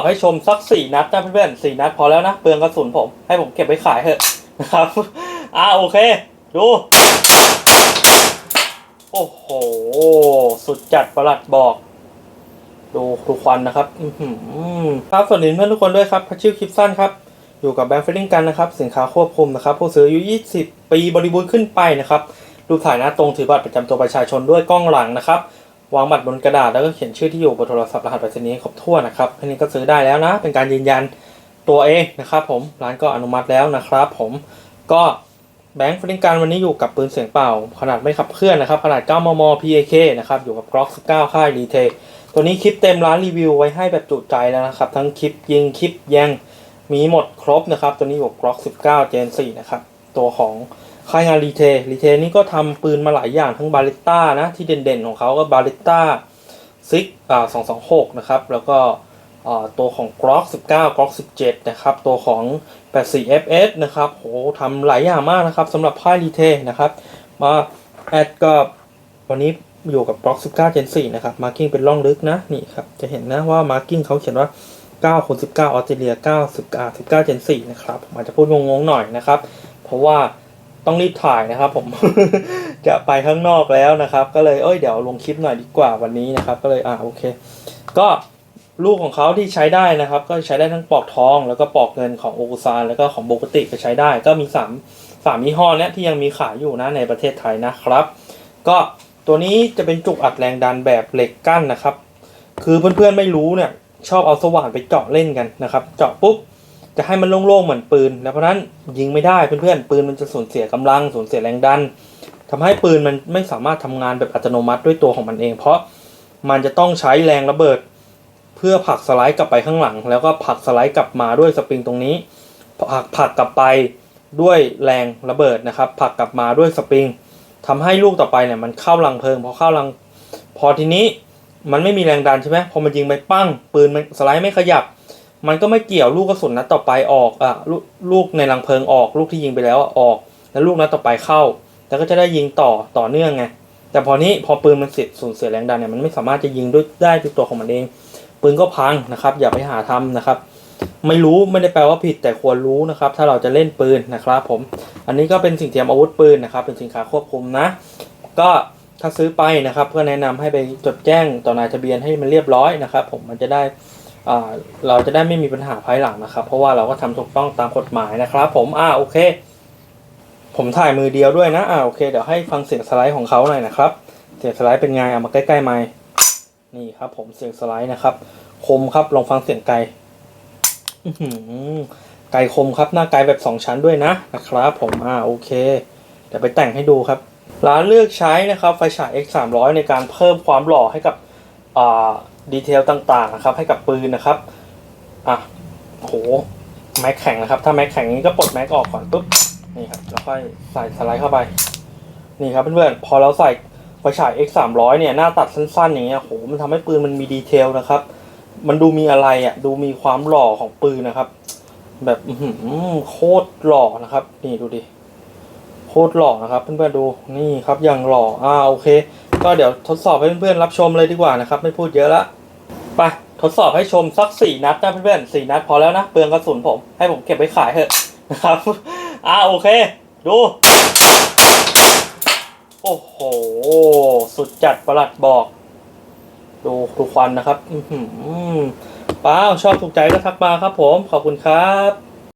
อบให้ชมสักสี่นัดนะเพื่อนๆสี่นัดพอแล้วนะเปลืองกระสุนผม ให้ผมเก็บไว้ขายเถอะนะครับ อ่าโอเค ดู โอ้โห สุดจัดประหลัดบอกดูทุกควันนะครับอืครับสวัสดีเพื่อนทุกคนด้วยครับพัชชิวคลิปสั้นครับ อยู่กับแบงค์เฟรดิ้งกันนะครับ สินค้าควบคุมนะครับ ผู้ซื้ออายุ 20 ปีบริบูรณ์ขึ้นไปนะครับรูปถ่ายหน้าตรงถือบัตรประจำตัวประชาชนด้วยกล้องหลังนะครับ วางบัตรบนกระดาษแล้วก็เขียนชื่อที่อยู่บนโทรศัพท์รหัสไปรษณีย์ครบถ้วนนะครับอันนี้ก็ซื้อได้แล้วนะ เป็นการยืนยันตัวเองนะครับผมร้านก็อนุมัติแล้วนะครับ ผมก็แบงค์ฟริงการวันนี้อยู่กับปืนเสียงเปล่า ขนาดไม่ขับเคลื่อนนะครับ ขนาด 9 มม PAK นะครับ อยู่กับ Glock 19 ค่ายรีเทตัวนี้คลิปเต็มร้านรีวิวไว้ให้แบบจุใจแล้วนะครับ ทั้งคลิปยิงคลิปแยงมีหมดครบนะครับ ตัวนี้อยู่กับ Glock 19 Gen 4นะครับ ตัวของ ค่ายงานรีเทรีเทนี่ก็ทำปืนมาหลายอย่างทั้งบาลิต้านะ ที่เด่นๆของเขาก็บาลิต้าซิกอ่า226นะครับ แล้วก็อ่าตัวของ Glock 19 Glock 17นะครับ ตัวของ84 FS นะครับโหทำหลายอย่างมากนะครับสำหรับค่ายรีเทนะครับมาแอดก็วันนี้อยู่กับ Glock 19 Gen 4นะครับมาร์กิ้งเป็นร่องลึกนะนี่ครับจะเห็นนะว่ามาร์กิ้งเขาเขียนว่า9คูณ19ออสเตรเลีย9 19 19 Gen 4นะครับผมอาจจะพูดงงๆหน่อยนะครับ เพราะว่า ต้องรีบถ่ายนะครับ ผม จะไปข้างนอกแล้วนะครับ ก็เลยเอ้ยเดี๋ยวลงคลิปหน่อยดีกว่าวันนี้นะครับ ก็เลยอ่าโอเค ก็ลูกของเขาที่ใช้ได้นะครับ ก็ใช้ได้ทั้งปลอกทอง แล้วก็ปลอกเงินของโอกุซานแล้วก็ของโบกติก็ใช้ได้ ก็มี3 3ยี่ห้อเนี้ยที่ยังมีขายอยู่นะในประเทศไทยนะครับ ก็ตัวนี้จะเป็นจุกอัดแรงดันแบบเหล็กกั้นนะครับ คือเพื่อนๆไม่รู้เนี่ยชอบเอาสว่านไปเจาะเล่นกันนะครับ เจาะปุ๊บ จะให้มันโล่งๆเหมือนปืนแล้วเพราะนั้นยิงไม่ได้เพื่อนๆปืนมันจะสูญเสียกำลังสูญเสียแรงดันทำให้ปืนมันไม่สามารถทำงานแบบอัตโนมัติด้วยตัวของมันเอง เพราะมันจะต้องใช้แรงระเบิด เพื่อผลักสไลด์กลับไปข้างหลัง แล้วก็ผลักสไลด์กลับมาด้วยสปริงตรงนี้ผลักผลักกลับไปด้วยแรงระเบิดนะครับผลักกลับมาด้วยสปริงทำให้ลูกต่อไปเนี่ยมันเข้ารังเพลิงพอเข้ารัง พอทีนี้มันไม่มีแรงดันใช่ไหมพอมันยิงไปปั้งปืนมันสไลด์ไม่ขยับ มันก็ไม่เกี่ยวลูกกระสุนนัดต่อไปออกอะลลูกในรังเพลิงออก ลูกที่ยิงไปแล้วออก แล้วลูกนัดต่อไปเข้า แล้วก็จะได้ยิงต่อต่อเนื่องไงแต่พอนี้พอปืนมันเสียสูญเสียแรงดันเนี่ยมันไม่สามารถจะยิงด้วยได้ด้วยตัวของมันเอง ปืนก็พังนะครับ อย่าไปหาทำนะครับ ไม่รู้ไม่ได้แปลว่าผิดแต่ควรรู้นะครับ ถ้าเราจะเล่นปืนนะครับผม อันนี้ก็เป็นสิ่งเทียมอาวุธปืนนะครับ เป็นสินค้าควบคุมนะ ก็ถ้าซื้อไปนะครับ เพื่อแนะนำให้ไปจดแจ้งต่อนายทะเบียนให้มันเรียบร้อยนะครับ ผมมันจะได้ เราจะได้ไม่มีปัญหาภายหลังนะครับ เพราะว่าเราก็ทำถูกต้องตามกฎหมายนะครับ ผมอ่าโอเค ผมถ่ายมือเดียวด้วยนะอ่าโอเคเดี๋ยวให้ฟังเสียงสไลด์ของเขาหน่อยนะครับ เสียงสไลด์เป็นไงเอามาใกล้ๆไมค์นี่ครับ ผมเสียงสไลด์นะครับ คมครับลองฟังเสียงไกลไกลคมครับหน้าไกลแบบสองชั้นด้วยนะนะครับผมอ่าโอเคเดี๋ยวไปแต่งให้ดูครับ ร้านเลือกใช้นะครับไฟฉาย X 3 0 0ในการเพิ่มความหล่อให้กับอ่า ดีเทลต่างๆนะครับให้กับปืนนะครับอะโหแม็กแข็งนะครับ ถ้าแม็กแข็งนี้ก็ปลดแม็กออกก่อนปุ๊บนี่ครับแล้วค่อยใส่สไลด์เข้าไป นี่ครับเพื่อนๆพอเราใส่ไฟฉาย X 3 0 0เนี่ยหน้าตัดสั้นๆอย่างเงี้ยโหมันทำให้ปืนมันมีดีเทลนะครับ มันดูมีอะไรอะดูมีความหล่อของปืนนะครับ แบบอืโคตรหล่อนะครับ นี่ดูดิโคตรหล่อนะครับ เพื่อนๆดูนี่ครับอย่างหล่ออ่าโอเค ก็เดี๋ยวทดสอบให้เพื่อนๆรับชมเลยดีกว่านะครับ ไม่พูดเยอะละไปทดสอบให้ชมสักสี่นัดนะเพื่อนๆสี่นัดพอแล้วนะเปลืองกระสุนผม ให้ผมเก็บไว้ขายเถอะนะครับอ่าโอเค ดู โอ้โห สุดจัดประหลัดบอก ดูทุกควันนะครับ อือหือป้าวชอบถูกใจก็ทักมาครับผม ขอบคุณครับ